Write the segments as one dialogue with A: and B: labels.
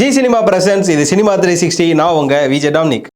A: G cinema presence இது cinema three sixty நான் உங்க விஜய் டாம்னிக்.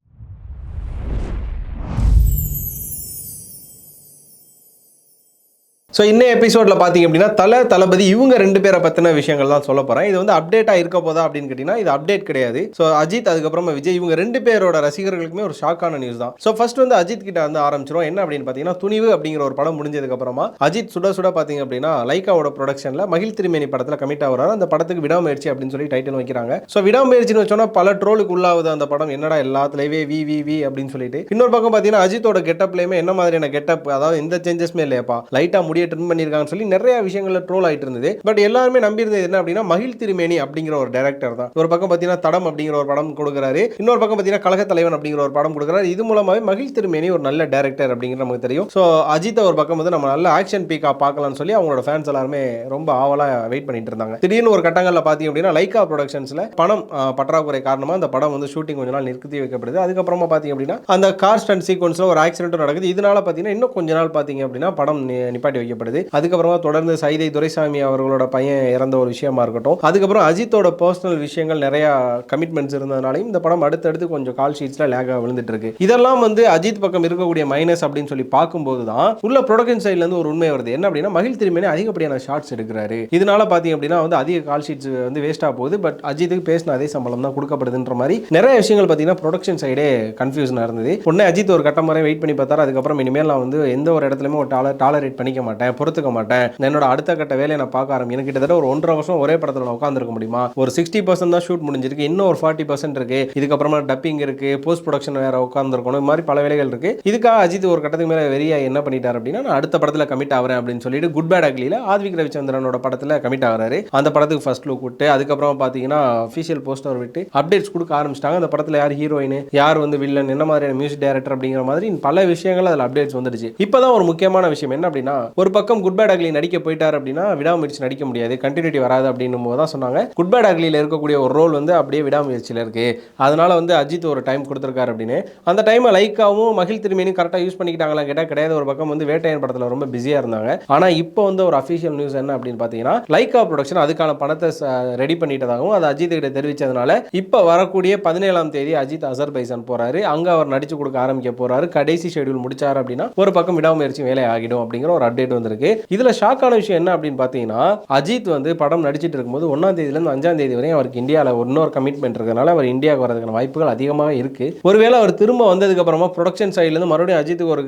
A: ஸோ இன்னும் எபிசோடில் பார்த்தீங்க அப்படின்னா தலை தளபதி இவங்க ரெண்டு பேரை பற்றின விஷயங்கள் தான் சொல்ல போகிறேன் இது வந்து அப்டேட்டாக இருக்க போதா அப்படின்னு கேட்டிங்கன்னா இது அப்டேட் கிடையாது. ஸோ அஜித் அதுக்கப்புறமா விஜய் இவங்க ரெண்டு பேரோட ரசிகர்களுக்குமே ஒரு ஷாக்கான நியூஸ் தான். ஸோ ஃபர்ஸ்ட் வந்து அஜித் கிட்ட வந்து ஆரம்பிச்சிரும் என்ன அப்படின்னு பார்த்தீங்கன்னா துணிவு அப்படிங்கிற ஒரு படம் முடிஞ்சதுக்கப்புறமா அஜித் சுட சுட பார்த்தீங்க அப்படின்னா லைக்காவோட ப்ரொடக்ஷனில் மகிழ் திருமேனி படத்தில் கமிட் ஆகிறாரு. அந்த படத்துக்கு விடாமுயற்சி அப்படின்னு சொல்லி டைட்டில் வைக்கிறாங்க. ஸோ விடாமுயற்சின்னு வச்சோன்னா பல ட்ரோலுக்கு உள்ளாகுது அந்த படம். என்னடா எல்லாத்துலேயே வி வி வி அப்படின்னு சொல்லிட்டு. இன்னொரு பக்கம் பார்த்தீங்கன்னா அஜித்தோட கெட்டப்லேயுமே என்ன மாதிரியான கெட்டப் அதாவது எந்த சேஞ்சஸ்மே இல்லையாப்பா. லைட்டாக முடிய ட்ரிம் பண்ணியிருக்காங்கன்னு சொல்லி நிறைய விஷயங்களில் ட்ரோல் ஆயிட்டு இருந்தது. பட் எல்லாருமே நம்பியிருந்தது என்ன அப்படின்னா மகிழ் திருமேனி அப்படிங்கிற ஒரு டேரக்டர் தான். ஒரு பக்கம் பார்த்தீங்கன்னா தடம் அப்படிங்கிற ஒரு படம் கொடுக்குறாரு. இன்னொரு பக்கம் பார்த்தீங்கன்னா கழக தலைவன் அப்படிங்கிற ஒரு படம் கொடுக்குறாரு. இது மூலமாகவே மகிழ் திருமேனி ஒரு நல்ல டேரக்டர் அப்படிங்கிற நமக்கு தெரியும். ஸோ அஜித் ஒரு பக்கம் வந்து நம்ம நல்ல ஆக்ஷன் பீக்கா பார்க்கலாம்னு சொல்லி அவங்களோட ஃபேன்ஸ் எல்லாருமே ரொம்ப ஆவலாக வெயிட் பண்ணிட்டு இருந்தாங்க. திடீர்னு ஒரு கட்டங்களில் பார்த்தீங்க அப்படின்னா லைக்கா ப்ரொடக்ஷன்ஸில் பணம் பற்றாக்குறை காரணமாக அந்த படம் வந்து ஷூட்டிங் கொஞ்ச நாள் நிறுத்தி வைக்கப்படுது. அதுக்கப்புறமா பார்த்தீங்க அப்படின்னா அந்த கார் ஸ்டன் சீக்வன்ஸில் ஒரு ஆக்சிடென்ட் நடக்குது. இதனால பார்த்தீங்கன்னா இன்னும் கொஞ்ச நாள் பார்த்தீங்க அப்படின்னா படம் நிப்பாட்டி வைக்கப்படுது. அதுக்கப்புறமா தொடர்ந்து சைதை துரைசாமி அவர்களோட பையன் இறந்த ஒரு விஷயமா இருக்கட்டும். அதுக்கப்புறம் அஜித்தோட பர்சனல் விஷயங்கள் நிறைய கமிட்மெண்ட்ஸ் இருந்ததுனாலையும் இந்த படம் அடுத்தடுத்து கொஞ்சம் கால் ஷீட்ஸ்ல லேகாக விழுந்துட்டு இருக்கு இதெல்லாம் வந்து அஜித் பக்கம் இருக்கக்கூடிய மைனஸ் அப்படின்னு சொல்லி பார்க்கும்போது தான் உள்ள ப்ரொடக்ஷன் சைட்ல இருந்து ஒரு உண்மை வருது. என்ன அப்படின்னா மகிழ் திருமணி அதிகப்படியான ஷார்ட்ஸ் எடுக்கிறாரு. இதனால பார்த்தீங்க அப்படின்னா வந்து அதிக கால் ஷீட்ஸ் வந்து வேஸ்ட்டாக போகுது. பட் அஜித்துக்கு பேசின அதே சம்பளம் தான் கொடுக்கப்படுதுன்ற மாதிரி நிறைய விஷயங்கள் பார்த்தீங்கன்னா ப்ரொடக்ஷன் சைடே கன்ஃபியூஷனாக இருந்தது. உடனே அஜித் ஒரு கட்டம் வரை வெயிட் பண்ணி பார்த்தாரு. அதுக்கப்புறம் இனிமேல் நான் வந்து எந்த ஒரு இடத்துலையுமே ஒரு டாலர் டாலரேட் பண்ணிக்க மாட்டேன். பொறுத்துக்க மாட்டேன். என்னோட அடுத்த கட்ட வேலையை நான் பார்க்க ஆரம்பி எனக்கு கிட்டத்தட்ட ஒரு ஒன்றரை வருஷம் ஒரே படத்தில் நான் உட்காந்துருக்க முடியுமா? ஒரு சிக்ஸ்டி பர்சன்ட் தான் ஷூட் முடிஞ்சிருக்கு இன்னும் ஒரு ஃபார்ட்டி பர்சன்ட் இருக்கு. இதுக்கப்புறமா டப்பிங் இருக்கு போஸ்ட் ப்ரொடக்ஷன் வேற உட்காந்துருக்கணும் இது மாதிரி பல வேலைகள் இருக்கு. இதுக்காக அஜித் ஒரு கட்டத்துக்கு மேலே வெறியா என்ன பண்ணிட்டார் அப்படின்னா நான் அடுத்த படத்தில் கமிட் ஆகிறேன் அப்படின்னு சொல்லிட்டு குட் பேட் அக்லியில் ஆத்விக் ரவிச்சந்திரனோட படத்தில் கமிட் ஆகிறாரு. அந்த படத்துக்கு ஃபர்ஸ்ட் லுக் விட்டு அதுக்கப்புறம் பார்த்தீங்கன்னா அஃபிஷியல் போஸ்டர் விட்டு அப்டேட்ஸ் கொடுக்க ஆரம்பிச்சிட்டாங்க. அந்த படத்தில் யார் ஹீரோயின் யார் வந்து வில்லன் என்ன மாதிரியான மியூசிக் டைரக்டர் அப்படிங்கிற மாதிரி பல விஷயங்கள் அதில் அப்டேட்ஸ் வந்துடுச்சு. இப்போதான் ஒரு முக்கியமான விஷயம் என்ன அப்படின்னா ஒரு ஒரு பக்கம் குட் பேட் அக்லி நடிக்க போயிட்டார் அப்படின்னா விடாமுயற்சி நடிக்க முடியாது கண்டினியூட்டி வராது அப்படின்னும் போது தான் சொன்னாங்க. குட் பேட் அக்லியில் இருக்கக்கூடிய ஒரு ரோல் வந்து அப்படியே விடாமுயற்சியில் இருக்குது அதனால் வந்து அஜித் ஒரு டைம் கொடுத்துருக்காரு அப்படின்னு. அந்த டைமை லைக்காவும் மகிழ் திரும்பியும் கரெக்டாக யூஸ் பண்ணிக்கிட்டாங்களா கேட்டால் கிடையாது. ஒரு பக்கம் வந்து வேட்டையன் படத்தில் ரொம்ப பிஸியாக இருந்தாங்க. ஆனால் இப்போ வந்து ஒரு அஃபிஷியல் நியூஸ் என்ன அப்படின்னு பார்த்தீங்கன்னா லைக்கா ப்ரொடக்ஷன் அதுக்கான பணத்தை ரெடி பண்ணிட்டதாகவும் அது அஜித் கிட்ட தெரிவித்ததுனால இப்போ வரக்கூடிய பதினேழாம் தேதி அஜித் அசர்பைசான் போகிறாரு அங்கே அவர் நடிச்சு கொடுக்க ஆரம்பிக்க போகிறாரு கடைசி ஷெட்யூல் முடிச்சார் அப்படின்னா ஒரு பக்கம் விடாமுயற்சி வேலை ஆகிடும் அப்படிங்கிற ஒரு அப்டேட் வந்திருக்கு. இதுல ஷாக்கான விஷயம் என்ன அப்படின்னு பார்த்தீங்கன்னா அஜித் வந்து படம் நடிச்சிட்டு இருக்கும்போது ஒன்னாம் தேதியிலேருந்து அஞ்சாம் தேதி வரையும் அவருக்கு இந்தியாவில் இன்னொரு கமிட்மெண்ட் இருக்கிறதுனால அவர் இந்தியாவுக்கு வரதுக்கான வாய்ப்புகள் அதிகமாக இருக்கு. ஒருவேளை அவர் திரும்ப வந்ததுக்கு அப்புறமா ப்ரொடக்ஷன் சைட்லேருந்து மறுபடியும் அஜித்துக்கு ஒரு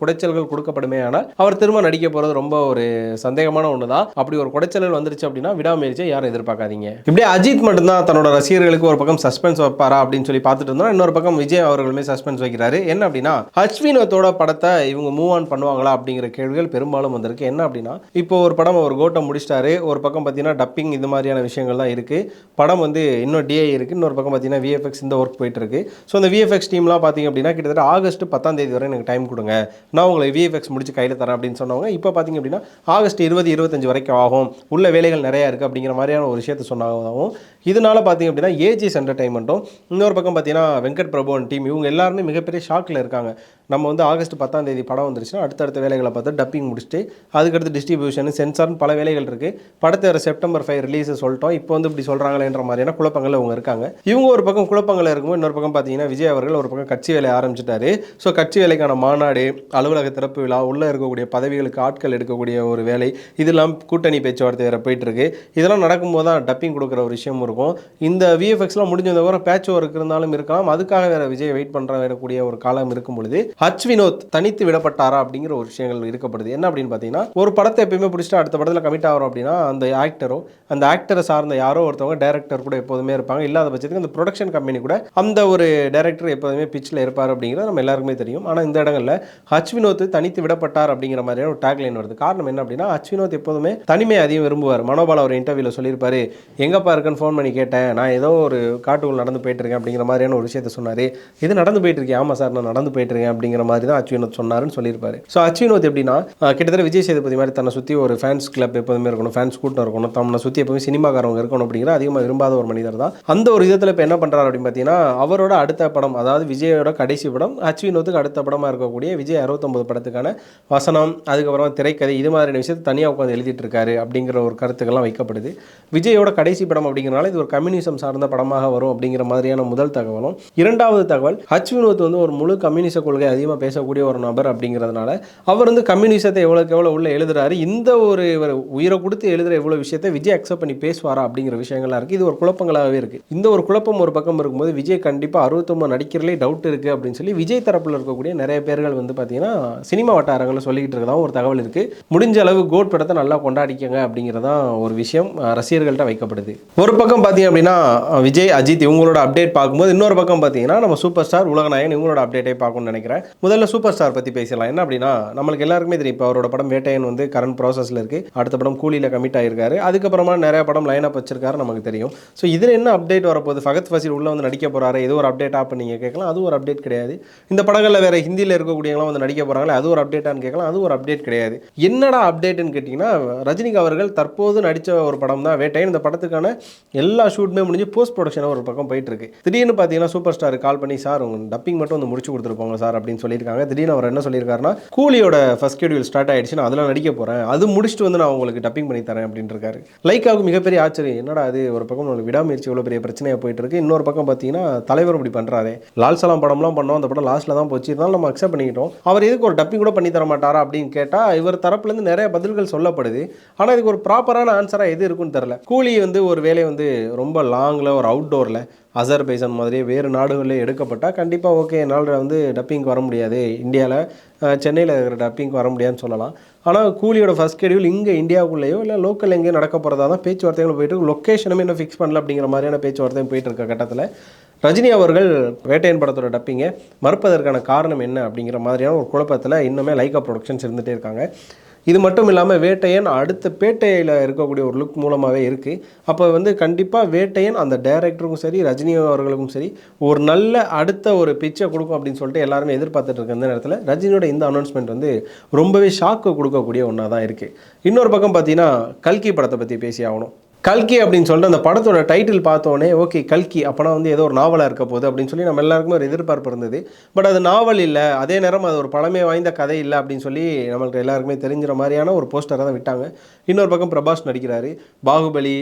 A: குடைச்சல்கள் கொடுக்கப்படுமே ஆனால் அவர் திரும்ப நடிக்க போறது ரொம்ப ஒரு சந்தேகமான ஒன்று தான் அப்படி ஒரு குடைச்சல்கள் வந்துருச்சு அப்படின்னா விடாமுயற்சியை யாரும் எதிர்பார்க்காதீங்க. இப்படியே அஜித் மட்டும்தான் தன்னோட ரசிகர்களுக்கு ஒரு பக்கம் சஸ்பென்ஸ் வைப்பாரா அப்படின்னு சொல்லி பார்த்துட்டு இருந்தோம் இன்னொரு பக்கம் விஜய் அவர்களுமே சஸ்பென்ஸ் வைக்கிறாரு. என்ன அப்படின்னா ஹச்வினோத்தோட படத்தை இவங்க மூவ் ஆன் பண்ணுவாங்களா அப்படிங்கிற கேள்விகள் பெரும்பாலும் வந்திருக்கு. என்ன அப்படின்னா இப்போ ஒரு படம் ஒரு கோட்டை முடிச்சிட்டாரு. ஒரு பக்கம் பார்த்தீங்கன்னா டப்பிங் இது மாதிரியான விஷயங்கள்லாம் இருக்குது படம் வந்து இன்னும் டிஐ இருக்கு. இன்னொரு பக்கம் பார்த்தீங்கன்னா விஎஃப்எக்ஸ் இந்த ஒர்க் போயிட்டு இருக்கு. ஸோ அந்த விஎஃப்எக்ஸ் டீம்லாம் பார்த்தீங்க அப்படின்னா கிட்டத்தட்ட ஆகஸ்ட் பத்தாம் தேதி வரை எனக்கு டைம் கொடுங்க. நான் உங்களை விஎஃப்எக்ஸ் முடிச்சு கையில் தரேன் அப்படின்னு சொன்னவங்க இப்போ பார்த்தீங்க அப்படின்னா ஆகஸ்ட் இருபது இருபத்தஞ்சு வரைக்கும் ஆகும். உள்ள வேலைகள் நிறையா இருக்குது அப்படிங்கிற மாதிரியான ஒரு விஷயத்தை சொன்னாகவும் இதனால பார்த்தீங்க அப்படின்னா ஏஜிஎஸ் என்டர்டைன்மெண்ட்டும் இன்னொரு பக்கம் பார்த்தீங்கன்னா வெங்கட் பிரபுவன் டீம் இவங்க எல்லாருமே மிகப்பெரிய ஷாக்கில் இருக்காங்க. நம்ம வந்து ஆகஸ்ட் பத்தாம் தேதி படம் வந்துருச்சுன்னா அடுத்தடுத்த வேலைகளை பார்த்து டப்பிங் முடிச்சுட்டு அதுக்கடுத்து டிஸ்ட்ரிபியூஷன் சென்சார்னு பல வேலைகள் இருக்குது படத்தை வர செப்டம்பர் ஃபைவ் ரிலீஸை சொல்லிட்டோம். இப்போ வந்து இப்படி சொல்கிறாங்களேன்ற மாதிரியான குழப்பங்கள் அவங்க இருக்காங்க. இவங்க ஒரு பக்கம் குழப்பங்கள் இருக்கும்போது இன்னொரு பக்கம் பார்த்தீங்கன்னா விஜய் அவர்கள் ஒரு பக்கம் கட்சி வேலை ஆரம்பிச்சிட்டாரு. ஸோ கட்சி வேலைக்கான மாநாடு அலுவலக திறப்பு விழா உள்ளே இருக்கக்கூடிய பதவிகளுக்கு ஆட்கள் எடுக்கக்கூடிய ஒரு வேலை இதெல்லாம் கூட்டணி பேச்சுவார்த்தை வேறு போயிட்டுருக்கு. இதெல்லாம் நடக்கும்போது தான் டப்பிங் கொடுக்குற ஒரு விஷயம் இருக்கும். இந்த விஎஃப்எக்ஸ்லாம் முடிஞ்சதுக்கப்புறம் பேட்ச் ஒர்க் இருந்தாலும் இருக்கலாம். அதுக்காக வேறு விஜய் வெயிட் பண்ணுற வரக்கூடிய ஒரு காலம் இருக்கும் பொழுது ஹச் வினோத் தனித்து விடப்பட்டாரா அப்படிங்கிற ஒரு விஷயங்கள் இருக்கப்படுது என்ன அப்படின்னு பார்த்தீங்கன்னா ஒரு படத்தை எப்பயுமே பிடிச்சிட்டு அடுத்த படத்தில் கமிட் ஆகிறோம் அப்படின்னா அந்த ஆக்டரோ அந்த ஆக்டரை சார்ந்த யாரோ ஒருத்தவங்க டேரக்டர் கூட எப்போதுமே இருப்பாங்க. இல்லாத பட்சத்துக்கு அந்த ப்ரொடக்ஷன் கம்பெனி கூட அந்த ஒரு டேரக்டர் எப்போதுமே பிச்சில் இருப்பார் அப்படிங்கிறது நம்ம எல்லாருக்குமே தெரியும். ஆனால் இந்த இடங்களில் ஹச் வினோத் தனித்து விடப்பட்டார் அப்படிங்கிற மாதிரியான ஒரு டேக்லைன் வருது. காரணம் என்ன அப்படின்னா ஹச் வினோத் எப்போதுமே தனிமை அதிகம் விரும்புவார். மனோபால் ஒரு இன்டர்வியூவில் சொல்லியிருப்பார் எங்கப்பா இருக்குன்னு ஃபோன் பண்ணி கேட்டேன். நான் ஏதோ ஒரு காட்டுக்குள் நடந்து போயிட்டு இருக்கேன் அப்படிங்கிற மாதிரியான ஒரு விஷயத்த சொன்னார். இது நடந்து போயிட்டு இருக்கேன் ஆமாம் சார் நான் நடந்து போயிட்டு இருக்கேன் அப்படிங்கிற அப்படிங்கிற மாதிரி தான் அச்சுவினோத் சொன்னாருன்னு சொல்லியிருப்பாரு. ஸோ அச்சுவினோத் எப்படின்னா கிட்டத்தட்ட விஜய் சேதுபதி மாதிரி தன்னை சுற்றி ஒரு ஃபேன்ஸ் கிளப் எப்போதுமே இருக்கணும் ஃபேன்ஸ் கூட்டம் இருக்கணும் தன்னை சுற்றி எப்பவுமே சினிமாக்காரவங்க இருக்கணும் அப்படிங்கிற அதிகமாக விரும்பாத ஒரு மனிதர் தான். அந்த ஒரு விதத்தில் இப்போ என்ன பண்ணுறாரு அப்படின்னு பார்த்தீங்கன்னா அவரோட அடுத்த படம் அதாவது விஜயோட கடைசி படம் அச்சுவினோத்துக்கு அடுத்த படமாக இருக்கக்கூடிய விஜய் அறுபத்தொம்பது படத்துக்கான வசனம் அதுக்கப்புறம் திரைக்கதை இது மாதிரியான விஷயத்தை தனியாக உட்காந்து எழுதிட்டு இருக்காரு அப்படிங்கிற ஒரு கருத்துக்கள்லாம் வைக்கப்படுது. விஜயோட கடைசி படம் அப்படிங்கிறனால இது ஒரு கம்யூனிசம் சார்ந்த படமாக வரும் அப்படிங்கிற மாதிரியான முதல் தகவலும். இரண்டாவது தகவல் ஹச் வினோத் வந்து ஒரு முழு கம்யூனிச கொள்கை அதிகமாக பேசக்கூடிய ஒரு நபர் அப்படிங்கிறதுனால அவர் வந்து கம்யூனிசத்தை எவ்வளோக்கு எவ்வளோ உள்ளே எழுதுறாரு இந்த ஒரு இவர் உயிரை கொடுத்து எழுதுகிற எவ்வளோ விஷயத்தை விஜய் அக்செப்ட் பண்ணி பேசுவாரா அப்படிங்கிற விஷயங்கள்லாம் இருக்குது இது ஒரு குழப்பங்களாகவே இருக்குது இந்த ஒரு குழப்பம் ஒரு பக்கம் இருக்கும்போது விஜய் கண்டிப்பாக அறுபத்தொம்பது நடிக்கிறதுலே டவுட் இருக்குது அப்படின்னு சொல்லி விஜய் தரப்பில் இருக்கக்கூடிய நிறைய பேர்கள் வந்து பார்த்தீங்கன்னா சினிமா வட்டாரங்களில் சொல்லிக்கிட்டு இருக்கதான் ஒரு தகவல் இருக்குது முடிஞ்ச அளவு கோட் படத்தை நல்லா கொண்டாடிக்கங்க அப்படிங்கிறதான் ஒரு விஷயம் ரசிகர்கள்ட்ட வைக்கப்படுது. ஒரு பக்கம் பார்த்தீங்க அப்படின்னா விஜய் அஜித் இவங்களோட அப்டேட் பார்க்கும்போது இன்னொரு பக்கம் பார்த்தீங்கன்னா நம்ம சூப்பர் ஸ்டார் உலகநாயகன் இவங்களோட அப்டேட்டை பார்க்கணும்னு நினைக்கிறேன். முதல்ல சூப்பர் ஸ்டார் பற்றி பேசலாம். என்ன அப்படின்னா நம்மளுக்கு எல்லாருக்குமே தெரியும். இப்போ அவரோட படம் வேட்டையன் வந்து கரண்ட் ப்ராசஸில் இருக்குது அடுத்த படம் கூலியில் கமிட் ஆகிருக்காரு அதுக்கப்புறமா நிறைய படம் லைன் அப் வச்சிருக்காரு நமக்கு தெரியும். ஸோ இதில் என்ன அப்டேட் வரப்போகுது? ஃபகத் ஃபசீல் உள்ள வந்து நடிக்க போறாரு. ஏதோ ஒரு அப்டேட் ஆப் நீங்கள் கேட்கலாம். அது ஒரு அப்டேட் கிடையாது. இந்த படங்களில் வேற ஹிந்தியில் இருக்கக்கூடியவங்களாம் வந்து நடிக்க போகிறாங்களே அது ஒரு அப்டேட்டான்னு கேட்கலாம். அது ஒரு அப்டேட் கிடையாது. என்னடா அப்டேட்டுன்னு கேட்டிங்கன்னா ரஜினிக் அவர்கள் தற்போது நடித்த ஒரு படம் தான் வேட்டையன். இந்த படத்துக்கான எல்லா ஷூட்டுமே முடிஞ்சு போஸ்ட் ப்ரொடக்ஷனாக ஒரு பக்கம் போயிட்டு இருக்கு. திடீர்னு பார்த்தீங்கன்னா சூப்பர் ஸ்டார் கால் பண்ணி சார் உங்க டப்பிங் மட்டும் வந்து முடிச்சு கொடுத்துருப்போங்க சார் அப்படின்னு சொல்லியிருக்காங்க. திடீர்னு அவர் என்ன சொல்லியிருக்காருன்னா கூலியோட ஃபர்ஸ்ட் ஷெடியூல் ஸ்டார்ட் ஆயிடுச்சு நான் அதெல்லாம் நடிக்க போகிறேன் அது முடிச்சுட்டு வந்து நான் உங்களுக்கு டப்பிங் பண்ணி தரேன் அப்படின்னு இருக்காரு லைக்காவுக்கு மிகப்பெரிய ஆச்சரியம். என்னடா அது ஒரு பக்கம் உங்களுக்கு விடாமுயற்சி இவ்வளோ பெரிய பிரச்சனையாக போயிட்டு இருக்கு இன்னொரு பக்கம் பார்த்தீங்கன்னா தலைவர் இப்படி பண்ணுறாரு லால் சலாம் படம்லாம் பண்ணோம். அந்த படம் லாஸ்ட்டில் தான் போச்சு. இருந்தாலும் நம்ம அக்செப்ட் பண்ணிக்கிட்டோம். அவர் எதுக்கு ஒரு டப்பிங் கூட பண்ணி தர மாட்டாரா அப்படின்னு கேட்டால் இவர் தரப்புலேருந்து நிறைய பதில்கள் சொல்லப்படுது. ஆனால் இதுக்கு ஒரு ப்ராப்பரான ஆன்சராக எது இருக்குன்னு தெரில கூலி வந்து ஒரு வேலை வந்து ரொம்ப லாங்கில் ஒரு அவுட்டோரில் அசர்பைசன் மாதிரி வேறு நாடுகளில் எடுக்கப்பட்டால் கண்டிப்பாக ஓகே என்னால் வந்து டப்பிங்க்கு வர முடியாது. இந்தியாவில் சென்னையில் இருக்கிற டப்பிங்க்கு வர முடியாதுன்னு சொல்லலாம். ஆனால் கூலியோட ஃபர்ஸ்ட் ஷெடியூல் இங்கே இந்தியாவுக்குள்ளேயோ இல்லை லோக்கல் எங்கேயோ நடக்க போகிறதா தான் பேச்சுவார்த்தைகள் போயிட்டு லொக்கேஷனுமே இன்னும் ஃபிக்ஸ் பண்ணல அப்படிங்கிற மாதிரியான பேச்சுவார்த்தையும் போயிட்டு இருக்க கட்டத்தில் ரஜினி அவர்கள் வேட்டையன் படத்தோட டப்பிங்கை மறுப்பதற்கான காரணம் என்ன அப்படிங்கிற மாதிரியான ஒரு குழப்பத்தில் இன்னுமே லைக்கா ப்ரொடக்ஷன்ஸ் இருந்துகிட்டே இருக்காங்க. இது மட்டும் இல்லாமல் வேட்டையன் அடுத்த பேட்டையில் இருக்கக்கூடிய ஒரு லுக் மூலமாகவே இருக்குது அப்போ வந்து கண்டிப்பாக வேட்டையன் அந்த டைரக்டருக்கும் சரி ரஜினி அவர்களுக்கும் சரி ஒரு நல்ல அடுத்த ஒரு பிச்சை கொடுக்கும் அப்படின்னு சொல்லிட்டு எல்லாருமே எதிர்பார்த்துட்டு இருக்க இந்த நேரத்தில் ரஜினியோட இந்த அனௌன்ஸ்மெண்ட் வந்து ரொம்பவே ஷாக்கு கொடுக்கக்கூடிய ஒன்றா தான் இருக்குது இன்னொரு பக்கம் பார்த்தீங்கன்னா கல்கி படத்தை பற்றி பேசி ஆகணும். கல்கி அப்படின்னு சொல்லிட்டு அந்த படத்தோட டைட்டில் பார்த்தோன்னே ஓகே கல்கி அப்போனா வந்து ஏதோ ஒரு நாவலாக இருக்க போகுது அப்படின்னு சொல்லி நம்ம எல்லாருக்குமே ஒரு எதிர்பார்ப்பு இருந்தது. பட் அது நாவல் இல்லை அதே நேரம் அது ஒரு பழமை வாய்ந்த கதை இல்லை அப்படின்னு சொல்லி நம்மளுக்கு எல்லாருக்குமே தெரிஞ்சிற மாதிரியான ஒரு போஸ்டரை தான் விட்டாங்க. இன்னொரு பக்கம் பிரபாஸ் நடிக்கிறாரு. பாகுபலி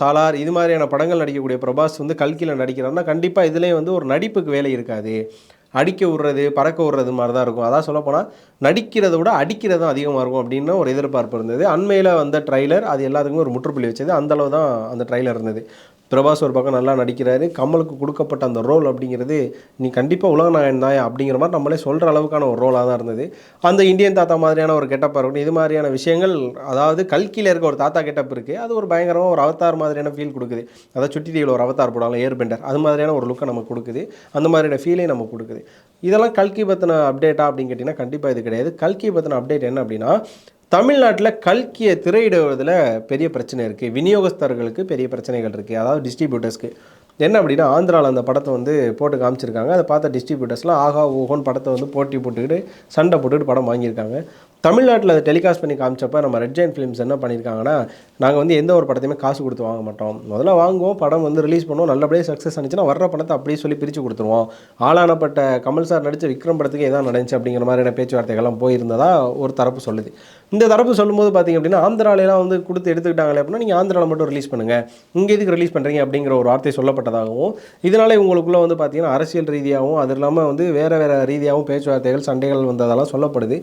A: சாலார் இது மாதிரியான படங்கள் நடிக்கக்கூடிய பிரபாஸ் வந்து கல்கியில் நடிக்கிறாருன்னா கண்டிப்பாக இதுலேயும் வந்து ஒரு நடிப்புக்கு வேலை இருக்காது. அடிக்க விடுறது பறக்க விடுறது மாதிரி தான் இருக்கும். அதான் சொல்லப்போனால் நடிக்கிறத விட அடிக்கிறது தான் அதிகமாக இருக்கும் அப்படின்னு ஒரு எதிர்பார்ப்பு இருந்தது. அண்மையில் வந்த ட்ரைலர் அது எல்லாத்துக்குமே ஒரு முற்றுப்புள்ளி வச்சது. அந்த அளவு தான் அந்த ட்ரைலர் இருந்தது. பிரபாஸ் ஒரு பக்கம் நல்லா நடிக்கிறாரு. கமலுக்கு கொடுக்கப்பட்ட அந்த ரோல் அப்படிங்கிறது நீ கண்டிப்பாக உலக நாயன் தான் அப்படிங்கிற மாதிரி நம்மளே சொல்கிற அளவுக்கான ஒரு ரோலாக தான் இருந்தது. அந்த இந்தியன் தாத்தா மாதிரியான ஒரு கெட்டப்பாக இருக்கட்டும் இது மாதிரியான விஷயங்கள் அதாவது கல்கியில் இருக்க ஒரு தாத்தா கெட்டப் இருக்குது அது ஒரு பயங்கரமாக ஒரு அவத்தார் மாதிரியான ஃபீல் கொடுக்குது. அதாவது சுட்டி டிவியில் ஒரு அவத்தார் போடலாம் ஏர்பெண்டர் அது மாதிரியான ஒரு லுக்கை நமக்கு கொடுக்குது. அந்த மாதிரியான ஃபீலே நமக்கு கொடுக்குது. இதெல்லாம் கல்கி பற்றின அப்டேட்டா அப்படின்னு கேட்டிங்கன்னா கண்டிப்பாக இது கிடையாது. கல்கி பற்றின அப்டேட் என்ன அப்படின்னா தமிழ்நாட்டில் கல்கியை திரையிடுவதில் பெரிய பிரச்சனை இருக்குது விநியோகஸ்தர்களுக்கு பெரிய பிரச்சனைகள் இருக்குது அதாவது டிஸ்ட்ரிபியூட்டர்ஸ்க்கு என்ன அப்படின்னா ஆந்திராவில் அந்த படத்தை வந்து போட்டு காமிச்சிருக்காங்க. அதை பார்த்த டிஸ்ட்ரிபியூட்டர்ஸ்லாம் ஆகா ஓஹோன்னு படத்தை வந்து போட்டி போட்டுக்கிட்டு சண்டை போட்டுக்கிட்டு படம் வாங்கியிருக்காங்க. தமிழ்நாட்டில் அதை டெலிகாஸ்ட் பண்ணி காமிச்சப்ப நம்ம ரெட் ஜெயின் ஃபிலிம்ஸ் என்ன பண்ணியிருக்காங்கன்னா நாங்கள் வந்து எந்த ஒரு படத்தையுமே காசு கொடுத்து வாங்க மாட்டோம். முதல்ல வாங்குவோம் படம் வந்து ரிலீஸ் பண்ணுவோம் நல்லபடியாக சக்ஸஸ் ஆனிச்சுன்னா வர்ற படத்தை அப்படியே சொல்லி பிரித்து கொடுத்துருவோம். ஆளானப்பட்ட கமல் சார் நடித்த விக்ரம் படத்துக்கு எதாவது நடந்துச்சு அப்படிங்கிற மாதிரியான பேச்சுவார்த்தைகள்லாம் போயிருந்ததா ஒரு தரப்பு சொல்லுது. இந்த தரப்பு சொல்லும்போது பார்த்தீங்க அப்படின்னா ஆந்திராவிலாம் வந்து கொடுத்து எடுத்துக்கிட்டாங்களே அப்படின்னா நீங்கள் ஆந்திராவில் மட்டும் ரிலீஸ் பண்ணுங்கள் இங்கே எதுக்கு ரிலீஸ் பண்ணுறீங்க அப்படிங்கிற ஒரு வார்த்தை சொல்லப்பட்டதாகவும் இதனால் உங்களுக்குள்ள வந்து பார்த்திங்கன்னா அரசியல் ரீதியாகவும் அது இல்லாமல் வந்து வேறு வேறு ரீதியாகவும் பேச்சுவார்த்தைகள் சண்டைகள் வந்ததெல்லாம் சொல்லப்படுது.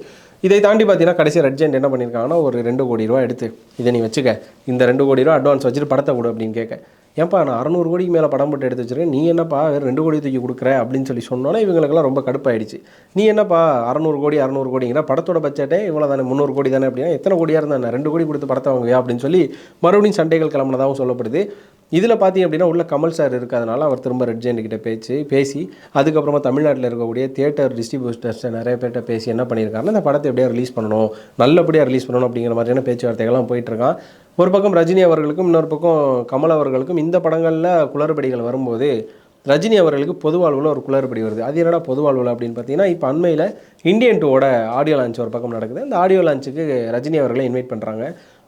A: இதை தாண்டி பார்த்தீங்கன்னா கடைசி ரெட்ஜெண்ட் என்ன பண்ணியிருக்காங்கன்னா ஒரு ரெண்டு கோடி ரூபா எடுத்து இதை நீ வச்சுக்க. இந்த ரெண்டு கோடி ரூபா அட்வான்ஸ் வச்சுட்டு படத்தை கொடு அப்படின்னு கேட்க. ஏன்ப்பா நான் அறநூறு கோடிக்கு மேலே படம் போட்டு எடுத்து வச்சிருக்கேன். நீ என்னப்பா வேறு ரெண்டு கோடி தூக்கி கொடுக்குற அப்படின்னு சொல்லி சொன்னோன்னே இவங்களுக்கெல்லாம் ரொம்ப கடுப்பாயிடுச்சு. நீ என்னப்பா அறநூறு கோடி அறநூறு கோடிங்கிற படத்தோட பட்ஜெட்டே இவ்வளோ தானே முந்நூறு கோடி தானே அப்படின்னா எத்தனை கோடியாக இருந்தா ரெண்டு கோடி கொடுத்து படத்தை வாங்குவியா அப்படின்னு சொல்லி மறுபடியும் சண்டைகள் கிளம்புனதாகவும் சொல்லப்படுது. இதில் பார்த்தீங்க அப்படின்னா உள்ள கமல் சார் இருக்கிறதுனால அவர் திரும்ப ரெட் பேச்சு பேசி அதுக்கப்புறமா தமிழ்நாட்டில் இருக்கக்கூடிய தியேட்டர் டிஸ்ட்ரிபியூட்டர்ஸ் நிறைய பேர்கிட்ட பேசி என்ன பண்ணியிருக்காருன்னா இந்த படத்தை எப்படியா ரிலீஸ் பண்ணணும் நல்லபடியாக ரிலீஸ் பண்ணணும் அப்படிங்கிற மாதிரியான பேச்சுவார்த்தைகள்லாம் போயிட்டுருக்கான் ஒரு பக்கம் ரஜினி அவர்களுக்கும் இன்னொரு பக்கம் கமல் அவர்களுக்கும் இந்த படங்களில் குளறுபடிகள் வரும்போது ரஜினி அவர்களுக்கு பொது வாழ்வில் ஒரு குளறுபடி வருது. அது என்னடா பொது வாழ்வில் அப்படின்னு பார்த்தீங்கன்னா இப்போ அண்மையில் இந்தியன் டூவோட ஆடியோ லான்ச் ஒரு பக்கம் நடக்குது. அந்த ஆடியோ லான்ச்சுக்கு ரஜினி அவர்களை இன்வைட் பண்ணுறாங்க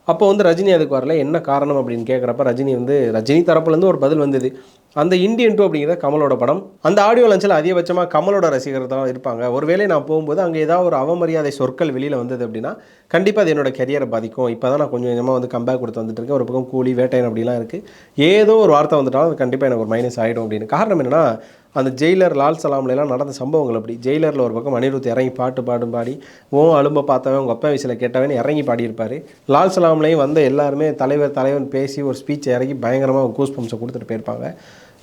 A: அப்போ வந்து ரஜினி அதுக்கு வரல என்ன காரணம் அப்படின்னு கேட்குறப்ப ரஜினி வந்து ரஜினி தரப்புலேருந்து ஒரு பதில் வந்தது. அந்த இந்தியன் டூ அப்படிங்கிறத கமலோட படம். அந்த ஆடியோ லஞ்சில் அதிகபட்சமாக கமலோட ரசிகர் தான் இருப்பாங்க. ஒருவேளை நான் போகும்போது அங்கே ஏதாவது ஒரு அவமரியாதை சொற்கள் வெளியில் வந்தது அப்படின்னா கண்டிப்பாக அது என்னோட கெரியரை பாதிக்கும். இப்போ தான் நான் கொஞ்சம் கொஞ்சமாக வந்து கம்பேக் கொடுத்து வந்துட்டு இருக்கேன். ஒரு பக்கம் கூலி வேட்டையன் அப்படிலாம் இருக்குது ஏதோ ஒரு வார்த்தை வந்துட்டாலும் அது கண்டிப்பாக எனக்கு ஒரு மைனஸ் ஆகிடும் அப்படின்னு. காரணம் என்னன்னா அந்த ஜெயிலர் லால் சலாம்லாம் நடந்த சம்பவங்கள் அப்படி. ஜெயிலரில் ஒரு பக்கம் அனிருத் இறங்கி பாட்டு பாடும் பாடி ஓ அலும்ப பார்த்தவன் உங்கள் அப்பா வயசில் கேட்டவன் இறங்கி பாடியிருப்பார். லால் சலாம்லையும் வந்த எல்லாருமே தலைவர் தலைவன் பேசி ஒரு ஸ்பீச் இறங்கி பயங்கரமாக கூஸ் பம்ப்ஸை கொடுத்துட்டு போயிருப்பாங்க.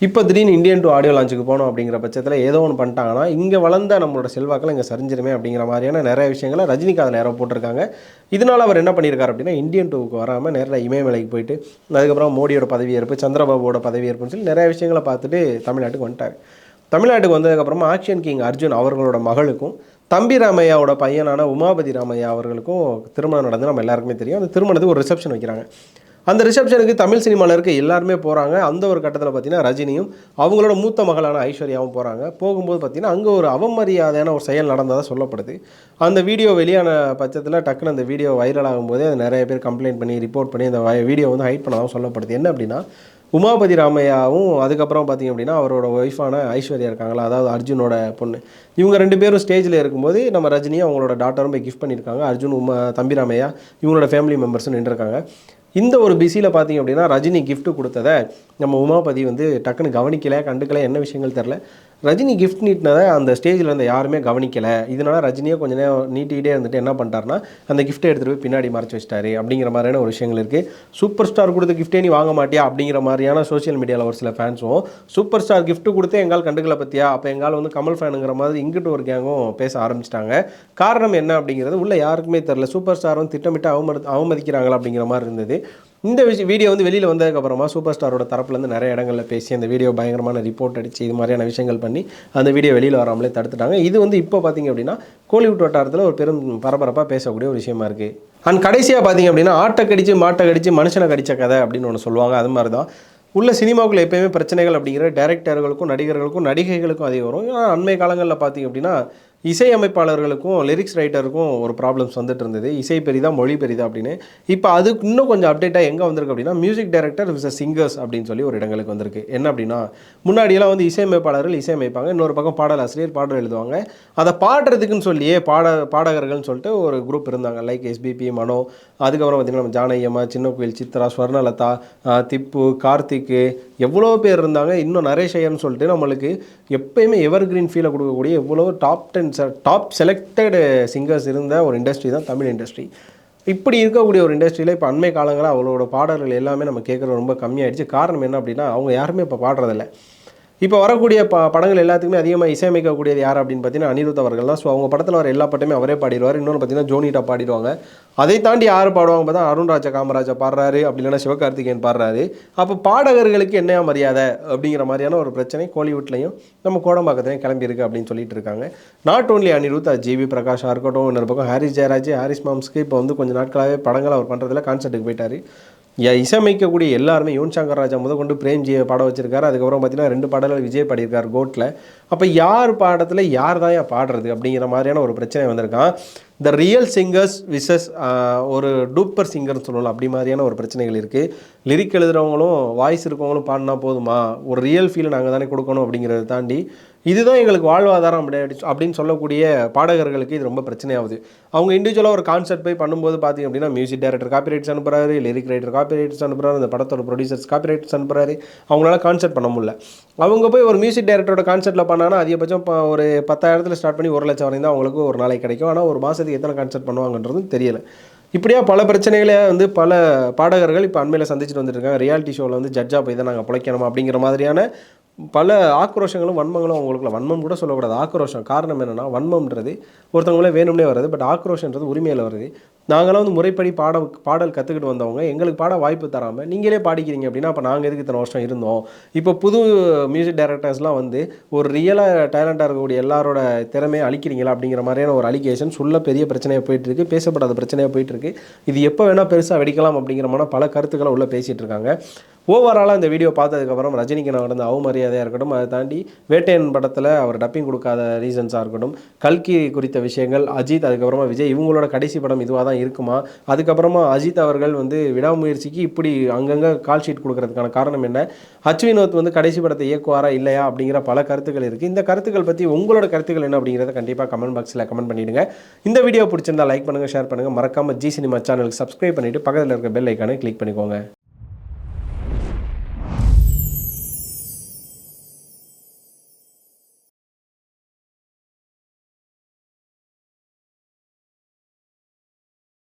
A: இப்போ திடீர்னு இந்தியன் டூ ஆடியோ லான்ச்சுக்கு போனோம் அப்படிங்கிற பட்சத்தில் ஏதோ ஒன்று பண்ணிட்டாங்கன்னா இங்கே வளர்ந்த நம்மளோட செல்வாக்கள் இங்கே சரிஞ்சிருமே அப்படிங்கிற மாதிரியான நிறைய விஷயங்களை ரஜினிகாந்த் நேரம் போட்டிருக்காங்க. இதனால் அவர் என்ன பண்ணியிருக்காரு அப்படின்னா இந்தியன் டூவுக்கு வராமல் நேரில் இமயமலைக்கு போயிட்டு அதுக்கப்புறம் மோடியோட பதவியேற்பு சந்திரபாபுவோட பதவியேற்புன்னு சொல்லி நிறைய விஷயங்களை பார்த்துட்டு தமிழ்நாட்டுக்கு வந்துட்டார். தமிழ்நாட்டுக்கு வந்ததுக்கப்புறமா ஆக்ஷன் கிங் அர்ஜுன் அவர்களோட மகளுக்கும் தம்பி ராமையாவோட பையனான உமாபதி ராமையா அவர்களுக்கும் திருமணம் நடந்து நம்ம எல்லாருக்குமே தெரியும். அந்த திருமணத்துக்கு ஒரு ரிசப்ஷன் வைக்கிறாங்க. அந்த ரிசப்ஷனுக்கு தமிழ் சினிமாவில் இருக்க எல்லாருமே போகிறாங்க அந்த ஒரு கட்டத்தில் பார்த்தீங்கன்னா ரஜினியும் அவங்களோட மூத்த மகளான ஐஸ்வர்யாவும் போகிறாங்க போகும்போது பார்த்தீங்கன்னா அங்கே ஒரு அவமரியாதையான ஒரு செயல் நடந்ததாக சொல்லப்படுது. அந்த வீடியோ வெளியான பட்சத்தில் டக்குன்னு அந்த வீடியோ வைரல் ஆகும்போதே அது நிறைய பேர் கம்ப்ளைண்ட் பண்ணி ரிப்போர்ட் பண்ணி அந்த வீடியோ வந்து ஹைட் பண்ணதாகவும் சொல்லப்படுது. என்ன அப்படின்னா உமாபதி ராமையாவும் அதுக்கப்புறம் பார்த்தீங்க அப்படின்னா அவரோட ஒய்ஃபான ஐஸ்வர்யா இருக்காங்களா? அதாவது அர்ஜுனோட பொண்ணு. இவங்க ரெண்டு பேரும் ஸ்டேஜில் இருக்கும்போது நம்ம ரஜினியும் அவங்களோட டாட்டரும் போய் கிஃப்ட் பண்ணியிருக்காங்க. அர்ஜுன் உமா தம்பி ராமையா இவங்களோட ஃபேமிலி மெம்பர்ஸும் நின்றுருக்காங்க. இந்த ஒரு பிஸியில் பார்த்தீங்க அப்படின்னா ரஜினி கிஃப்ட்டு கொடுத்ததை நம்ம உமாபதி வந்து டக்குன்னு கவனிக்கலை கண்டுக்கல என்ன விஷயங்கள் தெரில ரஜினி கிஃப்ட் நீட்டினதை அந்த ஸ்டேஜில் இருந்த யாருமே கவனிக்கலை. இதனால் ரஜினியை கொஞ்சம் நேரம் நீட்டிக்கிட்டே இருந்துட்டு என்ன பண்ணிட்டாருன்னா அந்த கிஃப்ட்டை எடுத்துகிட்டு போய் பின்னாடி மறைச்சு வச்சிட்டாரு. அப்படிங்கிற மாதிரியான ஒரு விஷயங்கள் இருக்குது சூப்பர் ஸ்டார் கொடுத்த கிஃப்ட்டே நீ வாங்க மாட்டியா? அப்படிங்கிற மாதிரியான சோஷியல் மீடியாவில் ஒரு சில ஃபேன்ஸும் சூப்பர் ஸ்டார் கிஃப்ட்டு கொடுத்து எங்கால் கண்டுக்கல பற்றியா அப்போ எங்கால் வந்து கமல் ஃபேனுங்கிற மாதிரி இங்கிட்டு ஒரு கேங்கும் பேச ஆரம்பிச்சிட்டாங்க. காரணம் என்ன அப்படிங்கிறது உள்ள யாருக்குமே தெரில சூப்பர் ஸ்டார் வந்து திட்டமிட்டு அவமதி அவமதிக்கிறாங்களா அப்படிங்கிற மாதிரி இருந்தது. இந்த விஷயம் வீடியோ வந்து வெளியில் வந்ததுக்கப்புறமா சூப்பர் ஸ்டாரோட தரப்புலேருந்து நிறைய இடங்களில் பேசி அந்த வீடியோ பயங்கரமான ரிப்போர்ட் அடித்து இது மாதிரியான விஷயங்கள் பண்ணி அந்த வீடியோ வெளியில் வராமலே தடுத்துட்டாங்க. இது வந்து இப்போ பார்த்தீங்க அப்படின்னா கோலிவுட் வட்டாரத்தில் ஒரு பெரும் பரபரப்பாக பேசக்கூடிய ஒரு விஷயமா இருக்குது அண்ட் கடைசியாக பார்த்தீங்க அப்படின்னா ஆட்டை கடிச்சு மாட்டை கடிச்சு மனுஷனை கடிச்ச கதை அப்படின்னு ஒன்று சொல்லுவாங்க. அது மாதிரி தான் உள்ள சினிமாவுக்குள்ள எப்பயுமே பிரச்சனைகள் அப்படிங்கிற டேரக்டர்களுக்கும் நடிகர்களுக்கும் நடிகைகளுக்கும் அதிகம் வரும். ஏன்னா அண்மை காலங்களில் பார்த்தீங்க அப்படின்னா இசையமைப்பாளர்களுக்கும் லிரிக்ஸ் ரைட்டருக்கும் ஒரு ப்ராப்ளம்ஸ் வந்துட்டு இருந்தது. இசை பெரிதா மொழி பெரிதா அப்படின்னு. இப்போ அதுக்கு இன்னும் கொஞ்சம் அப்டேட்டாக எங்கே வந்திருக்கு அப்படின்னா மியூசிக் டைரக்டர் விஸ் சிங்கர்ஸ் அப்படின்னு சொல்லி ஒரு இடங்களுக்கு வந்திருக்கு. என்ன அப்படின்னா முன்னாடியெல்லாம் வந்து இசையமைப்பாளர்கள் இசையமைப்பாங்க இன்னொரு பக்கம் பாடலாசிரியர் பாடல் எழுதுவாங்க. அதை பாடுறதுக்குன்னு சொல்லியே பாட பாடகர்கள்னு சொல்லிட்டு ஒரு குரூப் இருந்தாங்க. லைக் எஸ்பிபி மனோ அதுக்கப்புறம் பார்த்திங்கன்னா நம்ம ஜானகியம்மா சின்ன கோயில் சித்ரா ஸ்வர்ணலதா திப்பு கார்த்திக்கு எவ்வளோ பேர் இருந்தாங்க இன்னும் நரேஷையர்னு சொல்லிட்டு நம்மளுக்கு எப்பயுமே எவர் கிரீன் ஃபீலை கொடுக்கக்கூடிய எவ்வளோ top ten top selected singers இருந்த ஒரு இண்டஸ்ட்ரி தான் தமிழ் இண்டஸ்ட்ரி இப்படி இருக்கக்கூடிய ஒரு இண்டஸ்ட்ரியில் இப்போ அண்மை காலங்களில் அவளோட பாடல்கள் எல்லாமே நம்ம கேட்குறது ரொம்ப கம்மியாயிடுச்சு. காரணம் என்ன அப்படின்னா அவங்க யாருமே இப்போ பாடுறதில்ல. இப்போ வரக்கூடிய ப படங்கள் எல்லாத்துக்குமே அதிகமாக இசையமைக்கக்கூடியது யார் அப்படின்னு பார்த்தீங்கன்னா அனிருத் அவர்கள் தான். ஸோ அவங்க படத்தில் வர எல்லா பாட்டுமே அவரே பாடிடுவார். இன்னொன்று பார்த்தீங்கன்னா ஜோனிட்டா பாடிடுவாங்க. அதை தாண்டி யார் பாடுவாங்க பார்த்தா அருண்ராஜா காமராஜா பாடுறாரு அப்படி இல்லைன்னா சிவகார்த்திகேயன் பாடுறாரு. அப்போ பாடகர்களுக்கு என்னையா மரியாதை அப்படிங்கிற மாதிரியான ஒரு பிரச்சனை கோலிவுட்லையும் நம்ம கோடம்பாக்கத்துலையும் கிளம்பியிருக்கு அப்படின்னு சொல்லிட்டு இருக்காங்க. நாட் ஓன்லி அனிருத் அது ஜிவி பிரகாஷாக இருக்கட்டும் இன்னொரு பக்கம் ஹாரிஸ் ஜெயராஜ் ஹாரிஸ் மாம்ஸ்க்கு இப்போ வந்து கொஞ்சம் நாட்களாகவே படங்கள் அவர் பண்ணுறதுல கான்சர்ட்டுக்கு போயிட்டார். இசையமைக்கக்கூடிய எல்லாருமே யுவன் சங்கர் ராஜா முத கொண்டு பிரேம்ஜியை பாட வச்சிருக்காரு. அதுக்கப்புறம் பார்த்தீங்கன்னா ரெண்டு பாடல்கள் விஜய் பாடியிருக்கார் கோட்டில் அப்போ யார் பாடத்தில் யார் தான் பாடுறது அப்படிங்கிற மாதிரியான ஒரு பிரச்சனை வந்திருக்கான். த ரியல் சிங்கர்ஸ் விசஸ் ஒரு டூப்பர் சிங்கர்னு சொல்லலாம். அப்படி மாதிரியான ஒரு பிரச்சனைகள் இருக்குது லிரிக் எழுதுறவங்களும் வாய்ஸ் இருக்கவங்களும் பாடினா போதுமா? ஒரு ரியல் ஃபீல் நாங்கள் தானே கொடுக்கணும் அப்படிங்கிறத தாண்டி இதுதான் எங்களுக்கு வாழ்வாதாரம் அப்படி அப்படின்னு சொல்லக்கூடிய பாடகர்களுக்கு இது ரொம்ப பிரச்சனையாகுது. அவங்க இண்டிவிஜுவலாக ஒரு கான்செர்ட் போய் பண்ணும்போது பார்த்தீங்க அப்படின்னா மியூசிக் டைரக்டர் காப்பிரைட்ஸ் அனுப்புறாரு லிரிக் ரைட்டர் காப்பிரைட்ஸ் அனுப்புகிறாரு அந்த படத்தோட ப்ரொடியூசர்ஸ் காப்பிரைட்ஸ் அனுப்புகிறாரு அவங்களால கான்செர்ட் பண்ண முடியல. அவங்க போய் ஒரு மியூசிக் டைரக்டரோட கான்செர்ட்டில் பண்ணாங்கன்னா அதிகபட்சம் இப்போ ஒரு பத்தாயிரத்தில் ஸ்டார்ட் பண்ணி ஒரு லட்சம் வரையும் தான் அவங்களுக்கு ஒரு நாளைக்கு கிடைக்கும். ஆனால் ஒரு மாதத்துக்கு எத்தனை கான்செர்ட் பண்ணுவாங்கன்றதும் தெரியல. இப்படியா பல பிரச்சனைகளை வந்து பல பாடகர்கள் இப்போ அண்மையில் சந்திச்சுட்டு வந்துட்டு இருக்காங்க. ரியாலிட்டி ஷோவில் வந்து ஜட்ஜாக போய் தான் நாங்கள் பிழைக்கணும் அப்படிங்கிற மாதிரியான பல ஆக்ரோஷங்களும் வன்மங்களும் அவங்களுக்குள்ள. வன்மம் கூட சொல்லக்கூடாது. ஆக்ரோஷம். காரணம் என்னென்னா வன்மம்ன்றது ஒருத்தவங்களே வேணும்னே வருது பட் ஆக்ரோஷன்றது உரிமையில் வருது. நாங்களாம் வந்து முறைப்படி பாட பாடல் கற்றுக்கிட்டு வந்தவங்க எங்களுக்கு பாட வாய்ப்பு தராமல் நீங்களே பாடிக்கிறீங்க அப்படின்னா அப்போ நாங்கள் எதுக்கு இத்தனை வருஷம் இருந்தோம்? இப்போ புது மியூசிக் டைரக்டர்ஸ்லாம் வந்து ஒரு ரியலாக டேலண்டாக இருக்கக்கூடிய எல்லாரோட திறமையை அழிக்கிறீங்களா அப்படிங்கிற மாதிரியான ஒரு அலிகேஷன் சொல்ல பெரிய பிரச்சனையாக போயிட்டுருக்கு. பேசப்படாத பிரச்சனையாக போயிட்டு இருக்கு இது எப்போ வேணால் பெருசாக வெடிக்கலாம் அப்படிங்கிற மாதிரி பல கருத்துக்களை உள்ளே பேசிகிட்டு இருக்காங்க. ஓவராலாக இந்த வீடியோ பார்த்ததுக்கப்புறம் ரஜினிக்கு நடந்த அவமரியாதை மரியாதையாக இருக்கட்டும் அதை தாண்டி வேட்டையன் படத்தில் அவர் டப்பிங் கொடுக்காத ரீசன்ஸாக இருக்கட்டும் கல்கி குறித்த விஷயங்கள் அஜித் அதுக்கப்புறமா விஜய் இவங்களோட கடைசி படம் இதுவாக தான் இருக்குமா? அதுக்கப்புறமா அஜித் அவர்கள் வந்து விடாமுயற்சிக்கு இப்படி அங்கங்கே கால் ஷீட் கொடுக்கறதுக்கான காரணம் என்ன? ஹச் வினோத் வந்து கடைசி படத்தை இயக்குவாரா இல்லையா? அப்படிங்கிற பல கருத்துக்கள் இருக்குது இந்த கருத்துக்கள் பற்றி உங்களோட கருத்துக்கள் என்ன அப்படிங்கிறத கண்டிப்பாக கமெண்ட் பாக்ஸில் கமெண்ட் பண்ணிவிடுங்க இந்த வீடியோ பிடிச்சிருந்தா லைக் பண்ணுங்கள் ஷேர் பண்ணுங்கள் மறக்காமல் ஜி சினிமா சேனலுக்கு சப்ஸ்கிரைப் பண்ணிவிட்டு பக்கத்தில் இருக்க பெல் ஐக்கானை கிளிக் பண்ணிக்கோங்க.